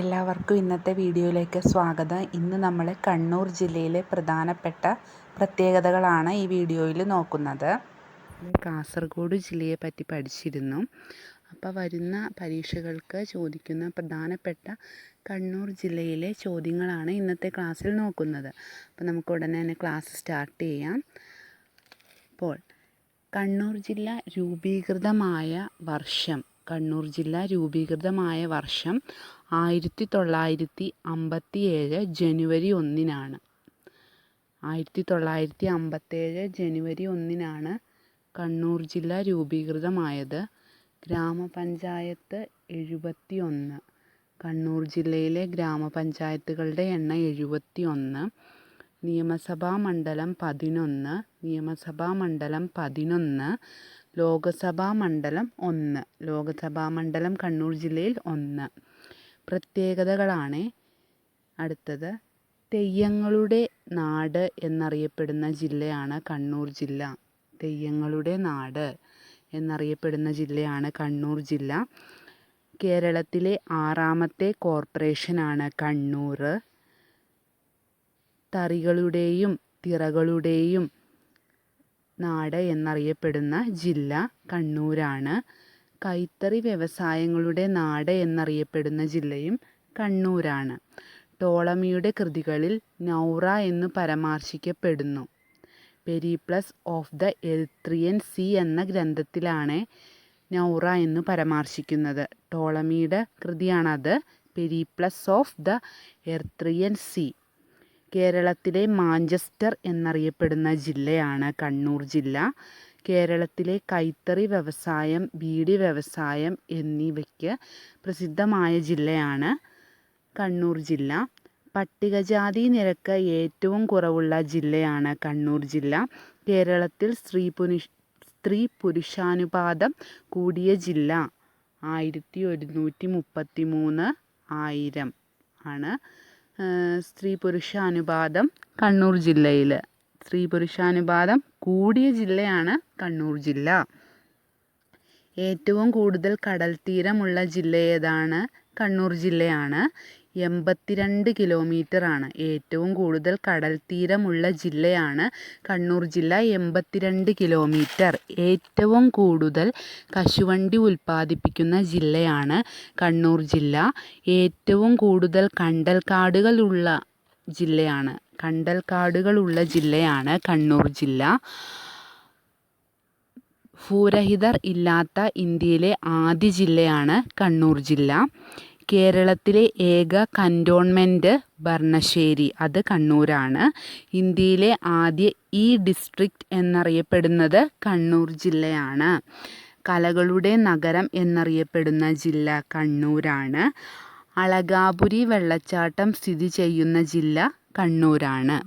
എല്ലാവർക്കും ഇന്നത്തെ വീഡിയോയിലേക്ക് സ്വാഗതം. ഇന്ന് നമ്മൾ കണ്ണൂർ ജില്ലയിലെ പ്രധാനപ്പെട്ട പ്രത്യേകതകളാണ് ഈ വീഡിയോയിൽ നോക്കുന്നത്. കാസർഗോഡ് ജില്ലയെ പറ്റി പഠിച്ചിരുന്നു. അപ്പോൾ വരുന്ന പരീക്ഷകൾക്ക് ചോദിക്കുന്ന പ്രധാനപ്പെട്ട കണ്ണൂർ ജില്ലയിലെ ചോദ്യങ്ങളാണ് ഇന്നത്തെ ക്ലാസ്സിൽ നോക്കുന്നത്. അപ്പോൾ നമുക്ക് ഉടനെ തന്നെ ക്ലാസ് സ്റ്റാർട്ട് ചെയ്യാം. അപ്പോൾ കണ്ണൂർ ജില്ല രൂപീകൃതമായ വർഷം. കണ്ണൂർ ജില്ല രൂപീകൃതമായ വർഷം. ആയിരത്തി തൊള്ളായിരത്തി അമ്പത്തി ഏഴ് ജനുവരി ഒന്നിനാണ്. ആയിരത്തി തൊള്ളായിരത്തി അമ്പത്തേഴ് ജനുവരി ഒന്നിനാണ് കണ്ണൂർ ജില്ല രൂപീകൃതമായത്. ഗ്രാമപഞ്ചായത്ത് എഴുപത്തി ഒന്ന് കണ്ണൂർ ജില്ലയിലെ ഗ്രാമപഞ്ചായത്തുകളുടെ എണ്ണം എഴുപത്തി ഒന്ന് നിയമസഭാ മണ്ഡലം പതിനൊന്ന് നിയമസഭാ മണ്ഡലം പതിനൊന്ന് ലോകസഭാ മണ്ഡലം ഒന്ന് ലോകസഭാ മണ്ഡലം കണ്ണൂർ ജില്ലയിൽ ഒന്ന്. പ്രത്യേകതകളാണ് അടുത്തത്. തെയ്യങ്ങളുടെ നാട് എന്നറിയപ്പെടുന്ന ജില്ലയാണ് കണ്ണൂർ ജില്ല. തെയ്യങ്ങളുടെ നാട് എന്നറിയപ്പെടുന്ന ജില്ലയാണ് കണ്ണൂർ ജില്ല. കേരളത്തിലെ ആറാമത്തെ കോർപ്പറേഷനാണ് കണ്ണൂർ. തറികളുടെയും തിറകളുടെയും നാട് എന്നറിയപ്പെടുന്ന ജില്ല കണ്ണൂരാണ്. കൈത്തറി വ്യവസായങ്ങളുടെ നാട് എന്നറിയപ്പെടുന്ന ജില്ലയും കണ്ണൂരാണ്. ടോളമിയുടെ കൃതികളിൽ നൗറ എന്ന് പരാമർശിക്കപ്പെടുന്നു. Periplus of the Erythraean Sea എന്ന ഗ്രന്ഥത്തിലാണ് നൗറ എന്ന് പരാമർശിക്കുന്നത്. ടോളമിയുടെ കൃതിയാണത് Periplus of the Erythraean Sea. കേരളത്തിലെ മാഞ്ചസ്റ്റർ എന്നറിയപ്പെടുന്ന ജില്ലയാണ് കണ്ണൂർ ജില്ല. കേരളത്തിലെ കൈത്തറി വ്യവസായം ബീഡി വ്യവസായം എന്നിവയ്ക്ക് പ്രസിദ്ധമായ ജില്ലയാണ് കണ്ണൂർ ജില്ല. പട്ടികജാതി നിരക്ക് ഏറ്റവും കുറവുള്ള ജില്ലയാണ് കണ്ണൂർ ജില്ല. കേരളത്തിൽ സ്ത്രീ പുരുഷ സ്ത്രീ പുരുഷാനുപാതം കൂടിയ ജില്ല ആയിരത്തി ഒരുന്നൂറ്റി മുപ്പത്തി മൂന്ന് ആയിരം ആണ്. സ്ത്രീ പുരുഷാനുപാതം കണ്ണൂർ ജില്ലയിൽ സ്ത്രീ പുരുഷാനുപാതം കൂടിയ ജില്ലയാണ് കണ്ണൂർ ജില്ല. ഏറ്റവും കൂടുതൽ കടൽ തീരമുള്ള ജില്ല ഏതാണ്? കണ്ണൂർ ജില്ലയാണ്. എൺപത്തിരണ്ട് ആണ് ഏറ്റവും കൂടുതൽ കടൽ തീരമുള്ള ജില്ലയാണ് കണ്ണൂർ ജില്ല. എൺപത്തിരണ്ട് കിലോമീറ്റർ. ഏറ്റവും കൂടുതൽ കശുവണ്ടി ഉൽപ്പാദിപ്പിക്കുന്ന ജില്ലയാണ് കണ്ണൂർ ജില്ല. ഏറ്റവും കൂടുതൽ കണ്ടൽക്കാടുകളുള്ള ജില്ലയാണ് കണ്ടൽക്കാടുകളുള്ള ജില്ലയാണ് കണ്ണൂർ ജില്ല. ഭൂരഹിതർ ഇല്ലാത്ത ഇന്ത്യയിലെ ആദ്യ ജില്ലയാണ് കണ്ണൂർ ജില്ല. കേരളത്തിലെ ഏക കന്റോൺമെന്റ് ഭരണശ്ശേരി അത് കണ്ണൂരാണ്. ഇന്ത്യയിലെ ആദ്യ ഇ ഡിസ്ട്രിക്റ്റ് എന്നറിയപ്പെടുന്നത് കണ്ണൂർ ജില്ലയാണ്. കലകളുടെ നഗരം എന്നറിയപ്പെടുന്ന ജില്ല കണ്ണൂരാണ്. അളകാപുരി വെള്ളച്ചാട്ടം സ്ഥിതി ചെയ്യുന്ന ജില്ല കണ്ണൂരാണ്.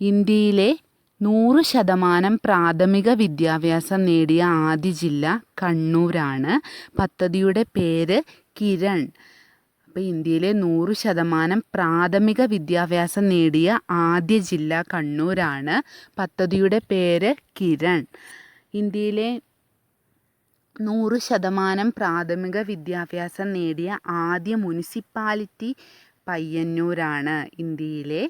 ഇന്ത്യയിലെ നൂറ് ശതമാനം പ്രാഥമിക വിദ്യാഭ്യാസം നേടിയ ആദ്യ ജില്ല കണ്ണൂരാണ്. പദ്ധതിയുടെ പേര് കിരൺ. അപ്പോൾ ഇന്ത്യയിലെ നൂറ് ശതമാനം പ്രാഥമിക വിദ്യാഭ്യാസം നേടിയ ആദ്യ ജില്ല കണ്ണൂരാണ്. പദ്ധതിയുടെ പേര് കിരൺ. ഇന്ത്യയിലെ നൂറ് ശതമാനം പ്രാഥമിക വിദ്യാഭ്യാസം നേടിയ ആദ്യ മുനിസിപ്പാലിറ്റി പയ്യന്നൂരാണ് ഇന്ത്യയിലെ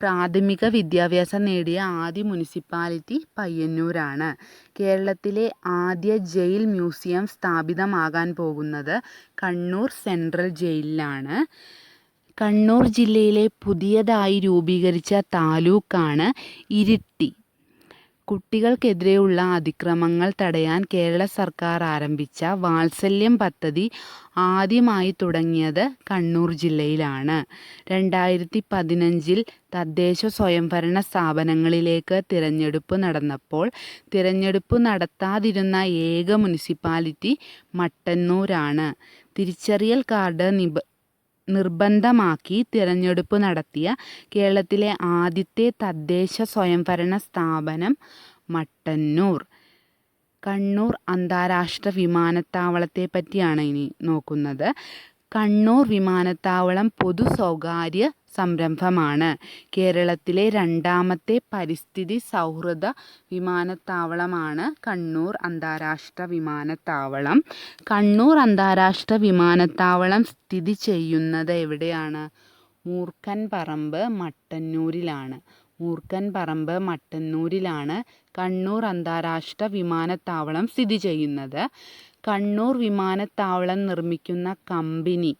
പ്രാഥമിക വിദ്യാഭ്യാസം നേടിയ ആദ്യ മുനിസിപ്പാലിറ്റി പയ്യന്നൂരാണ്. കേരളത്തിലെ ആദ്യ ജയിൽ മ്യൂസിയം സ്ഥാപിതമാകാൻ പോകുന്നത് കണ്ണൂർ സെൻട്രൽ ജയിലിലാണ്. കണ്ണൂർ ജില്ലയിലെ പുതിയതായി രൂപീകരിച്ച താലൂക്കാണ് ഇരിട്ടി. കുട്ടികൾക്കെതിരെയുള്ള അതിക്രമങ്ങൾ തടയാൻ കേരള സർക്കാർ ആരംഭിച്ച വാത്സല്യം പദ്ധതി ആദ്യമായി തുടങ്ങിയത് കണ്ണൂർ ജില്ലയിലാണ്. രണ്ടായിരത്തി പതിനഞ്ചിൽ തദ്ദേശ സ്വയംഭരണ സ്ഥാപനങ്ങളിലേക്ക് തിരഞ്ഞെടുപ്പ് നടന്നപ്പോൾ തിരഞ്ഞെടുപ്പ് നടത്താതിരുന്ന ഏക മുനിസിപ്പാലിറ്റി മട്ടന്നൂരാണ്. തിരിച്ചറിയൽ കാർഡ് നിബ നിർബന്ധമാക്കി തിരഞ്ഞെടുപ്പ് നടത്തിയ കേരളത്തിലെ ആദ്യത്തെ തദ്ദേശ സ്വയംഭരണ സ്ഥാപനം മട്ടന്നൂർ. കണ്ണൂർ അന്താരാഷ്ട്ര വിമാനത്താവളത്തെ പറ്റിയാണ് ഇനി നോക്കുന്നത്. കണ്ണൂർ വിമാനത്താവളം പൊതു സ്വകാര്യ സംരംഭമാണ്. കേരളത്തിലെ രണ്ടാമത്തെ പരിസ്ഥിതി സൗഹൃദ വിമാനത്താവളമാണ് കണ്ണൂർ അന്താരാഷ്ട്ര വിമാനത്താവളം. കണ്ണൂർ അന്താരാഷ്ട്ര വിമാനത്താവളം സ്ഥിതി ചെയ്യുന്നത് എവിടെയാണ്? മൂർഖൻ പറമ്പ് മട്ടന്നൂരിലാണ്. മൂർഖൻ പറമ്പ് മട്ടന്നൂരിലാണ് കണ്ണൂർ അന്താരാഷ്ട്ര വിമാനത്താവളം സ്ഥിതി ചെയ്യുന്നത്. കണ്ണൂർ വിമാനത്താവളം നിർമ്മിക്കുന്ന company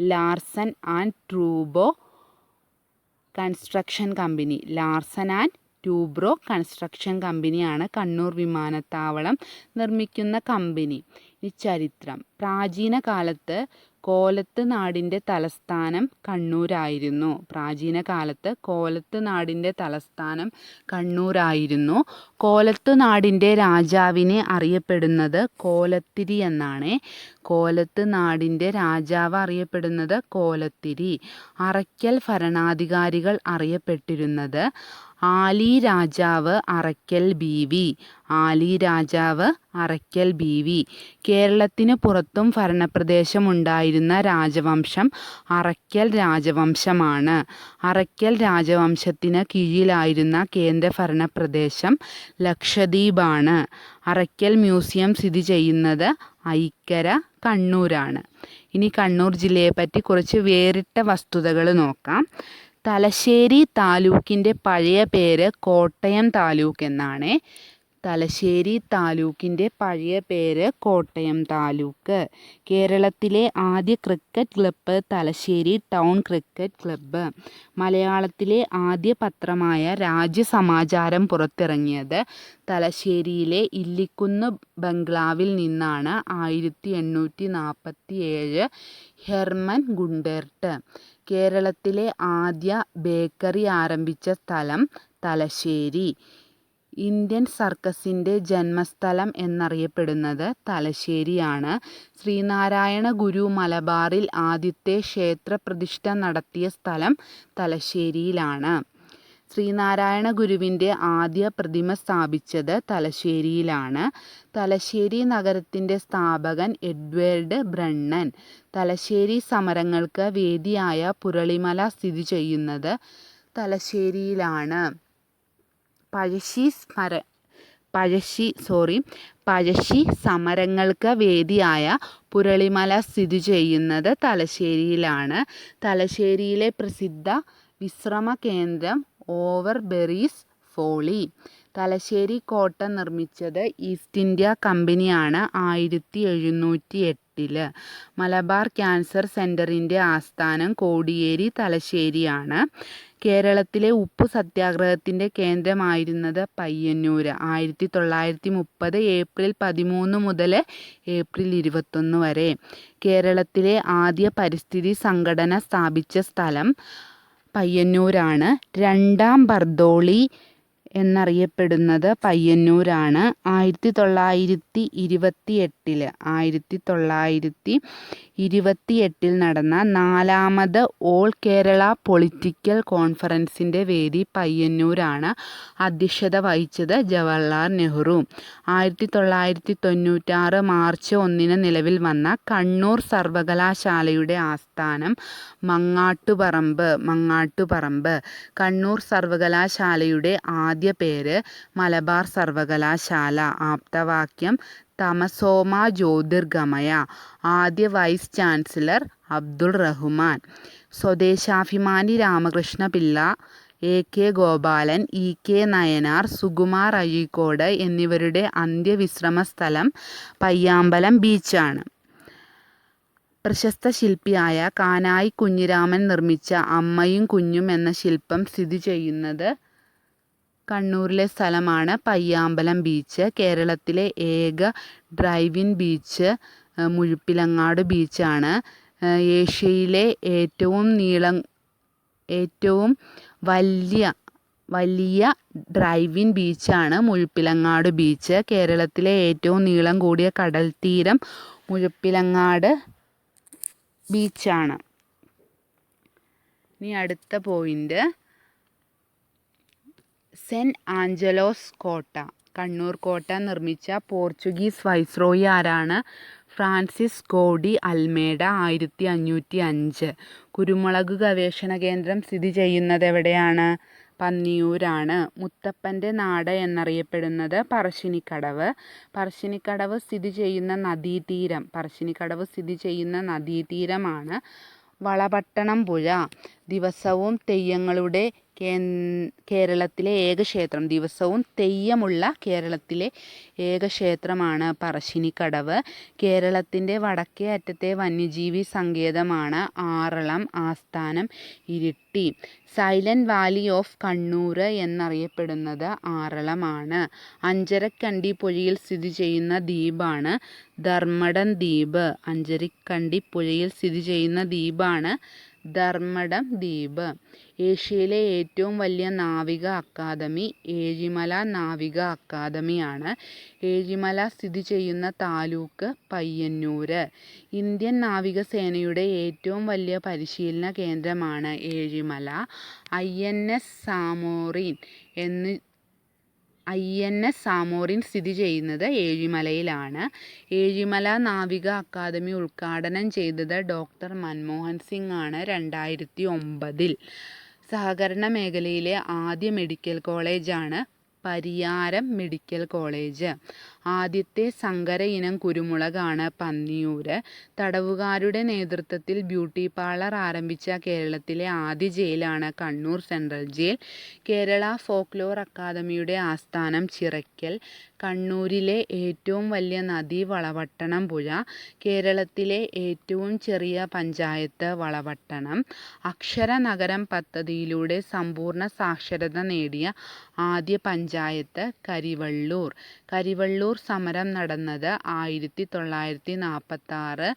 Larsen and ട്രൂബോ construction company Larsen and Toubro construction കമ്പനിയാണ് കണ്ണൂർ വിമാനത്താവളം നിർമ്മിക്കുന്ന കമ്പനി ഈ ചരിത്രം. പ്രാചീന കാലത്ത് കോലത്ത് നാടിന്റെ തലസ്ഥാനം കണ്ണൂരായിരുന്നു. പ്രാചീന കാലത്ത് കോലത്ത് നാടിന്റെ തലസ്ഥാനം കണ്ണൂരായിരുന്നു. കോലത്ത് നാടിന്റെ രാജാവിനെ അറിയപ്പെടുന്നത് കോലത്തിരി എന്നാണ്. കോലത്ത് നാടിന്റെ രാജാവ് അറിയപ്പെടുന്നത് കോലത്തിരി. അറയ്ക്കൽ ഭരണാധികാരികൾ അറിയപ്പെട്ടിരുന്നത്. ആലി രാജാവ് അറയ്ക്കൽ ബീവി. ആലി രാജാവ് അറയ്ക്കൽ ബീവി. കേരളത്തിന് പുറത്തും ഭരണപ്രദേശമുണ്ടായിരുന്ന രാജവംശം അറയ്ക്കൽ രാജവംശമാണ്. അറയ്ക്കൽ രാജവംശത്തിന് കീഴിലായിരുന്ന കേന്ദ്ര ഭരണപ്രദേശം ലക്ഷദ്വീപാണ്. അറയ്ക്കൽ മ്യൂസിയം സ്ഥിതി ചെയ്യുന്നത് ഐക്കര കണ്ണൂരാണ്. ഇനി കണ്ണൂർ ജില്ലയെപ്പറ്റി കുറച്ച് വേറിട്ട വസ്തുതകൾ നോക്കാം. തലശ്ശേരി താലൂക്കിന്റെ പഴയ പേര് കോട്ടയം താലൂക്ക് എന്നാണ്. തലശ്ശേരി താലൂക്കിന്റെ പഴയ പേര് കോട്ടയം താലൂക്ക്. കേരളത്തിലെ ആദ്യ cricket club Thalassery town cricket club. മലയാളത്തിലെ ആദ്യ പത്രമായ രാജ്യസമാചാരം പുറത്തിറങ്ങിയത് തലശ്ശേരിയിലെ ഇല്ലിക്കുന്ന് ബംഗ്ലാവിൽ നിന്നാണ് ആയിരത്തി എണ്ണൂറ്റി നാൽപ്പത്തി ഏഴ് ഹെർമൻ ഗുണ്ടേർട്ട്. കേരളത്തിലെ ആദ്യ ബേക്കറി ആരംഭിച്ച സ്ഥലം തലശ്ശേരി. ഇന്ത്യൻ സർക്കസിന്റെ ജന്മസ്ഥലം എന്നറിയപ്പെടുന്നത് തലശ്ശേരിയാണ്. ശ്രീനാരായണ ഗുരു മലബാറിൽ ആദ്യത്തെ ക്ഷേത്രപ്രതിഷ്ഠ നടത്തിയ സ്ഥലം തലശ്ശേരിയിലാണ്. ശ്രീനാരായണ ഗുരുവിന്റെ ആദ്യ പ്രതിമ സ്ഥാപിച്ചത് തലശ്ശേരിയിലാണ്. തലശ്ശേരി നഗരത്തിന്റെ സ്ഥാപകൻ എഡ്വേർഡ് ബ്രണ്ണൻ. തലശ്ശേരി സമരങ്ങൾക്ക് വേദിയായ പുരളിമല സ്ഥിതി ചെയ്യുന്നത് തലശ്ശേരിയിലാണ്. പഴശ്ശി സ്മര പഴശ്ശി സോറി പഴശ്ശി സമരങ്ങൾക്ക് വേദിയായ പുരളിമല സ്ഥിതി ചെയ്യുന്നത് തലശ്ശേരിയിലാണ്. തലശ്ശേരിയിലെ പ്രസിദ്ധ വിശ്രമ കേന്ദ്രം ഓവർ ബെറീസ് ഫോളി. തലശ്ശേരി കോട്ട നിർമ്മിച്ചത് ഈസ്റ്റ് ഇന്ത്യ കമ്പനിയാണ് ആയിരത്തി എഴുന്നൂറ്റി എട്ടിൽ മലബാർ ക്യാൻസർ സെന്ററിന്റെ ആസ്ഥാനം കോടിയേരി തലശ്ശേരിയാണ്. കേരളത്തിലെ ഉപ്പ് സത്യാഗ്രഹത്തിന്റെ കേന്ദ്രമായിരുന്നത് പയ്യന്നൂർ ആയിരത്തി തൊള്ളായിരത്തി മുപ്പത് ഏപ്രിൽ പതിമൂന്ന് മുതൽ ഏപ്രിൽ ഇരുപത്തൊന്ന് വരെ കേരളത്തിലെ ആദ്യ പരിസ്ഥിതി സംഘടന സ്ഥാപിച്ച സ്ഥലം പയ്യന്നൂരാണ്. രണ്ടാം ബർദോളി എന്നറിയപ്പെടുന്നത് പയ്യന്നൂരാണ്. ആയിരത്തി തൊള്ളായിരത്തി ഇരുപത്തി എട്ടിൽ ആയിരത്തി തൊള്ളായിരത്തി ഇരുപത്തി എട്ടിൽ നടന്ന നാലാമത് ഓൾ കേരള പൊളിറ്റിക്കൽ കോൺഫറൻസിന്റെ വേദി പയ്യന്നൂരാണ് അധ്യക്ഷത വഹിച്ചത് ജവഹർലാൽ നെഹ്റു. ആയിരത്തി തൊള്ളായിരത്തി തൊണ്ണൂറ്റാറ് മാർച്ച് ഒന്നിന് നിലവിൽ വന്ന കണ്ണൂർ സർവകലാശാലയുടെ ആസ്ഥാനം മങ്ങാട്ടുപറമ്പ് മങ്ങാട്ടുപറമ്പ്. കണ്ണൂർ സർവകലാശാലയുടെ ആദ്യ പേര് മലബാർ സർവകലാശാല ആപ്തവാക്യം തമസോമ ജ്യോതിർഗമയ ആദ്യ vice chancellor Abdul Rahman Swadeshabhimani Ramakrishna Pillai A K Gopalan E K Nayanar Sukumar Azhikode എന്നിവരുടെ അന്ത്യവിശ്രമ സ്ഥലം പയ്യാമ്പലം ബീച്ചാണ്. പ്രശസ്ത ശില്പിയായ കാനായി കുഞ്ഞിരാമൻ നിർമ്മിച്ച അമ്മയും കുഞ്ഞും എന്ന ശില്പം സ്ഥിതി ചെയ്യുന്നത് കണ്ണൂരിലെ സ്ഥലമാണ് പയ്യാമ്പലം ബീച്ച് കേരളത്തിലെ ഏക ഡ്രൈവിൻ ബീച്ച് മുഴുപ്പിലങ്ങാട് ബീച്ചാണ് ഏഷ്യയിലെ ഏറ്റവും നീളം ഏറ്റവും വലിയ വലിയ ഡ്രൈവിൻ ബീച്ചാണ് മുഴുപ്പിലങ്ങാട് ബീച്ച് കേരളത്തിലെ ഏറ്റവും നീളം കൂടിയ കടൽ തീരം മുഴുപ്പിലങ്ങാട് ബീച്ചാണ് ഇനി അടുത്ത പോയിന്റ് സെന്റ് ആഞ്ചലോസ് കോട്ട. കണ്ണൂർ കോട്ട നിർമ്മിച്ച പോർച്ചുഗീസ് വൈസ്രോയി ആരാണ്? ഫ്രാൻസിസ് കോഡി അൽമേഡ ആയിരത്തി അഞ്ഞൂറ്റി അഞ്ച് കുരുമുളക് ഗവേഷണ കേന്ദ്രം സ്ഥിതി ചെയ്യുന്നത് എവിടെയാണ്? പന്നിയൂരാണ്. മുത്തപ്പന്റെ നാട് എന്നറിയപ്പെടുന്നത് പറശ്ശിനിക്കടവ്. പറശ്ശിനിക്കടവ് സ്ഥിതി ചെയ്യുന്ന നദീതീരം. പറശ്ശിനിക്കടവ് സ്ഥിതി ചെയ്യുന്ന നദീതീരമാണ് വളപട്ടണം പുഴ. ദിവസവും തെയ്യങ്ങളുടെ കേരളത്തിലെ ഏക ക്ഷേത്രം ദിവസവും തെയ്യമുള്ള കേരളത്തിലെ ഏക ക്ഷേത്രമാണ് പറശ്ശിനിക്കടവ്. കേരളത്തിന്റെ വടക്കേ അറ്റത്തെ വന്യജീവി സങ്കേതമാണ് ആറളം ആസ്ഥാനം ഇരിട്ടി. സൈലന്റ് വാലി ഓഫ് കണ്ണൂർ എന്നറിയപ്പെടുന്നത് ആറളമാണ്. അഞ്ചരക്കണ്ടി പുഴയിൽ സ്ഥിതി ചെയ്യുന്ന ദ്വീപാണ് ധർമ്മടം ദ്വീപ്. അഞ്ചരക്കണ്ടി പുഴയിൽ സ്ഥിതി ചെയ്യുന്ന ദ്വീപാണ് ധർമ്മടം ദ്വീപ്. ഏഷ്യയിലെ ഏറ്റവും വലിയ നാവിക അക്കാദമി ഏഴിമല നാവിക അക്കാദമിയാണ്. ഏഴിമല സ്ഥിതി ചെയ്യുന്ന താലൂക്ക് പയ്യന്നൂർ ഇന്ത്യൻ നാവിക സേനയുടെ ഏറ്റവും വലിയ പരിശീലന കേന്ദ്രമാണ് Ezhimala. I N S Zamorin എന്ന് ഐ എൻ എസ് സാമോറിൻ സ്ഥിതി ചെയ്യുന്നത് ഏഴിമലയിലാണ്. ഏഴിമല നാവിക അക്കാദമി ഉദ്ഘാടനം ചെയ്തത് ഡോക്ടർ മൻമോഹൻ സിംഗ് ആണ് രണ്ടായിരത്തി ഒമ്പതിൽ. സഹകരണ മേഖലയിലെ ആദ്യ മെഡിക്കൽ കോളേജാണ് പരിയാരം മെഡിക്കൽ കോളേജ്. ആദ്യത്തെ സങ്കര ഇനം കുരുമുളകാണ് പന്നിയൂർ തടവുകാരുടെ നേതൃത്വത്തിൽ ബ്യൂട്ടി പാർലർ ആരംഭിച്ച കേരളത്തിലെ ആദ്യ ജയിലാണ് Kannur central jail. Kerala folklore അക്കാദമിയുടെ ആസ്ഥാനം ചിറയ്ക്കൽ. കണ്ണൂരിലെ ഏറ്റവും വലിയ നദി വളപട്ടണം പുഴ കേരളത്തിലെ ഏറ്റവും ചെറിയ പഞ്ചായത്ത് വളപട്ടണം അക്ഷര നഗരം പദ്ധതിയിലൂടെ സമ്പൂർണ സാക്ഷരത നേടിയ ആദ്യ പഞ്ചായത്ത് കരിവള്ളൂർ. കരിവള്ളൂർ സമരം നടന്നത് ആയിരത്തി തൊള്ളായിരത്തി നാൽപ്പത്തി ആറ്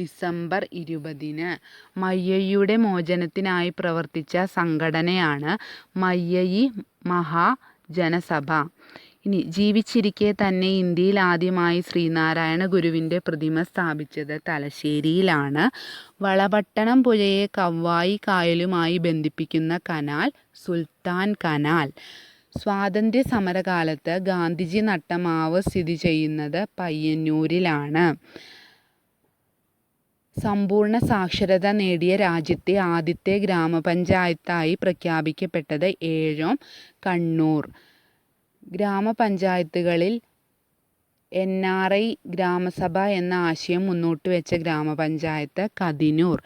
ഡിസംബർ ഇരുപതിന്. മയ്യയുടെ മോചനത്തിനായി പ്രവർത്തിച്ച സംഘടനയാണ് മയ്യയി മഹാ മഹാജനസഭ ഇനി ജീവിച്ചിരിക്കെ തന്നെ ഇന്ത്യയിൽ ആദ്യമായി ശ്രീനാരായണ ഗുരുവിന്റെ പ്രതിമ സ്ഥാപിച്ചത് തലശ്ശേരിയിലാണ്. വളപട്ടണം പുഴയെ കവ്വായി കായലുമായി ബന്ധിപ്പിക്കുന്ന കനാൽ സുൽത്താൻ കനാൽ. സ്വാതന്ത്ര്യ സമരകാലത്ത് ഗാന്ധിജി നട്ട മാവ് സ്ഥിതി ചെയ്യുന്നത് പയ്യന്നൂരിലാണ്. സമ്പൂർണ സാക്ഷരത നേടിയ രാജ്യത്തെ ആദ്യത്തെ ഗ്രാമപഞ്ചായത്തായി പ്രഖ്യാപിക്കപ്പെട്ടത് ഏഴോം കണ്ണൂർ. ഗ്രാമപഞ്ചായത്തുകളിൽ എൻ ആർ ഐ ഗ്രാമസഭ എന്ന ആശയം മുന്നോട്ട് വെച്ച ഗ്രാമപഞ്ചായത്ത് കതിനൂർ.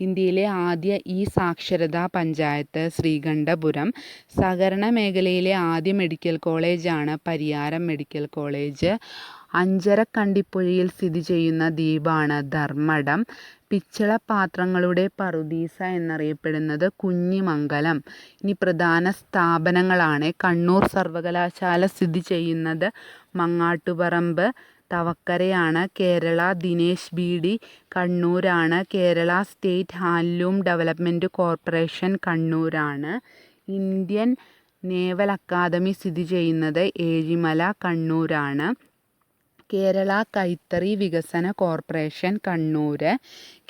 ഇന്ത്യയിലെ ആദ്യ ഇ സാക്ഷരതാ പഞ്ചായത്ത് ശ്രീകണ്ഠപുരം. സഹകരണ മേഖലയിലെ ആദ്യ മെഡിക്കൽ കോളേജാണ് പരിയാരം മെഡിക്കൽ കോളേജ്. അഞ്ചരക്കണ്ടിപ്പുഴയിൽ സ്ഥിതി ചെയ്യുന്ന ദ്വീപാണ് ധർമ്മടം. പിച്ചളപാത്രങ്ങളുടെ പറുദീസ എന്നറിയപ്പെടുന്നത് കുഞ്ഞിമംഗലം. ഇനി പ്രധാന സ്ഥാപനങ്ങളാണ് കണ്ണൂർ സർവകലാശാല സ്ഥിതി ചെയ്യുന്നത് മങ്ങാട്ടുപറമ്പ് തവക്കരയാണ് കേരള ദിനേശ് ബി ഡി കണ്ണൂരാണ് Kerala state handloom development corporation കണ്ണൂരാണ്. ഇന്ത്യൻ നേവൽ അക്കാദമി സ്ഥിതി ചെയ്യുന്നത് ഏഴിമല കണ്ണൂരാണ്. കേരള കൈത്തറി വികസന corporation Kannur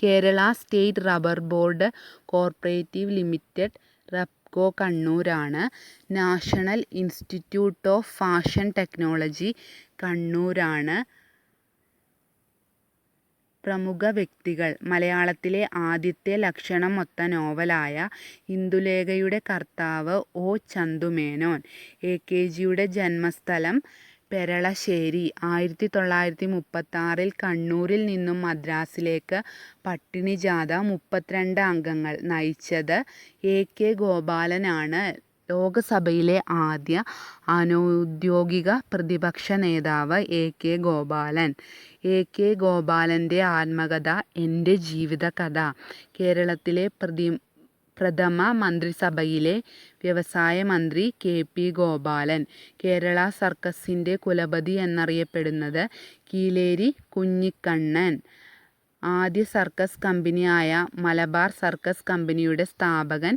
Kerala state rubber board cooperative limited Repco കണ്ണൂരാണ് national institute of fashion technology കണ്ണൂരാണ്. പ്രമുഖ വ്യക്തികൾ. മലയാളത്തിലെ ആദ്യത്തെ ലക്ഷണമൊത്ത നോവലായ ഇന്ദുലേഖയുടെ കർത്താവ് ഒ ചന്തുമേനോൻ. എ കെ ജിയുടെ ജന്മസ്ഥലം പെരളശ്ശേരി ആയിരത്തി തൊള്ളായിരത്തി മുപ്പത്താറിൽ കണ്ണൂരിൽ നിന്നും മദ്രാസിലേക്ക് പട്ടിണി ജാഥ മുപ്പത്തിരണ്ട് അംഗങ്ങൾ നയിച്ചത് എ കെ ഗോപാലനാണ്. ലോകസഭയിലെ ആദ്യ അനൗദ്യോഗിക പ്രതിപക്ഷ നേതാവ് A K Gopalan. A K ഗോപാലന്റെ ആത്മകഥ എന്റെ ജീവിതകഥ കേരളത്തിലെ പ്രതി പ്രഥമ മന്ത്രിസഭയിലെ വ്യവസായ മന്ത്രി കെ പി ഗോപാലൻ. കേരള സർക്കസിന്റെ കുലപതി എന്നറിയപ്പെടുന്നത് കീലേരി കുഞ്ഞിക്കണ്ണൻ. ആദ്യ സർക്കസ് കമ്പനിയായ മലബാർ സർക്കസ് കമ്പനിയുടെ സ്ഥാപകൻ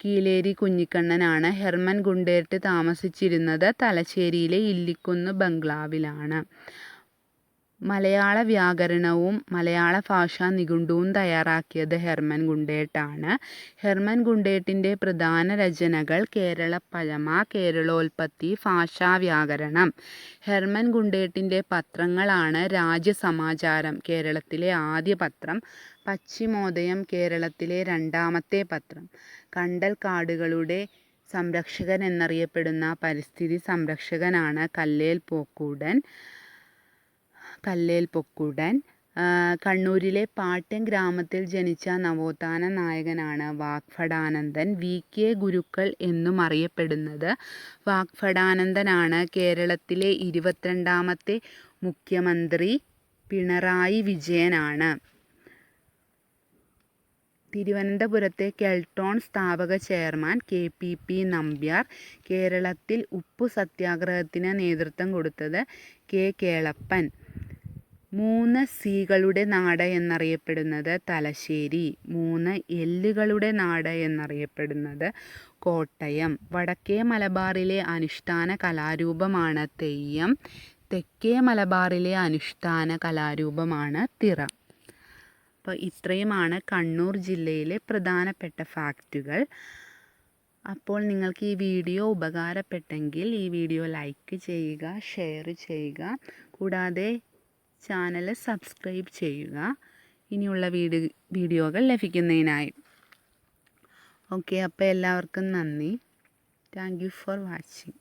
കീലേരി കുഞ്ഞിക്കണ്ണനാണ്. ഹെർമൻ ഗുണ്ടേർട്ട് താമസിച്ചിരുന്നത് തലശ്ശേരിയിലെ ഇല്ലിക്കുന്ന് ബംഗ്ലാവിലാണ്. മലയാള വ്യാകരണവും മലയാള ഭാഷാ നിഘണ്ടുവും തയ്യാറാക്കിയത് ഹെർമൻ ഗുണ്ടേട്ടാണ്. ഹെർമൻ ഗുണ്ടേട്ടിന്റെ പ്രധാന രചനകൾ കേരള കേരളപ്പഴമ കേരളോൽപ്പത്തി ഭാഷാവ്യാകരണം ഹെർമൻ ഗുണ്ടേട്ടിന്റെ പത്രങ്ങളാണ് രാജ്യസമാചാരം കേരളത്തിലെ ആദ്യ പത്രം. പശ്ചിമോദയം കേരളത്തിലെ രണ്ടാമത്തെ പത്രം. കണ്ടൽ കാടുകളുടെ സംരക്ഷകൻ എന്നറിയപ്പെടുന്ന പരിസ്ഥിതി സംരക്ഷകനാണ് കല്ലേൽ പോക്കൂടൻ കല്ലേൽ പൊക്കുടൻ. കണ്ണൂരിലെ പാട്യം ഗ്രാമത്തിൽ ജനിച്ച നവോത്ഥാന നായകനാണ് വാഗ്ഭടാനന്ദൻ വി. കെ. ഗുരുക്കൾ എന്നും അറിയപ്പെടുന്നത് വാഗ്ഭടാനന്ദനാണ് കേരളത്തിലെ ഇരുപത്തിരണ്ടാമത്തെ മുഖ്യമന്ത്രി പിണറായി വിജയനാണ്. തിരുവനന്തപുരത്തെ കെൽട്ടോൺ സ്ഥാപക chairman K P P Nambiar കേരളത്തിൽ ഉപ്പു സത്യാഗ്രഹത്തിന് നേതൃത്വം കൊടുത്തത് കെ. കേളപ്പൻ. മൂന്ന് സികളുടെ നാട് എന്നറിയപ്പെടുന്നത് തലശ്ശേരി മൂന്ന് എല്ലുകളുടെ നാട് എന്നറിയപ്പെടുന്നത് കോട്ടയം. വടക്കേ മലബാറിലെ അനുഷ്ഠാന കലാരൂപമാണ് തെയ്യം തെക്കേ മലബാറിലെ അനുഷ്ഠാന കലാരൂപമാണ് തിറ. അപ്പോൾ ഇത്രയുമാണ് കണ്ണൂർ ജില്ലയിലെ പ്രധാനപ്പെട്ട ഫാക്റ്റുകൾ. അപ്പോൾ നിങ്ങൾക്ക് ഈ വീഡിയോ ഉപകാരപ്പെട്ടെങ്കിൽ ഈ വീഡിയോ ലൈക്ക് ചെയ്യുക ഷെയർ ചെയ്യുക. കൂടാതെ ചാനൽ സബ്സ്ക്രൈബ് ചെയ്യുക. ഇനിയുള്ള വീഡിയോ വീഡിയോകൾ ലഭിക്കുന്നതിനായി. ഓക്കെ അപ്പോൾ എല്ലാവർക്കും നന്ദി. Thank you for watching.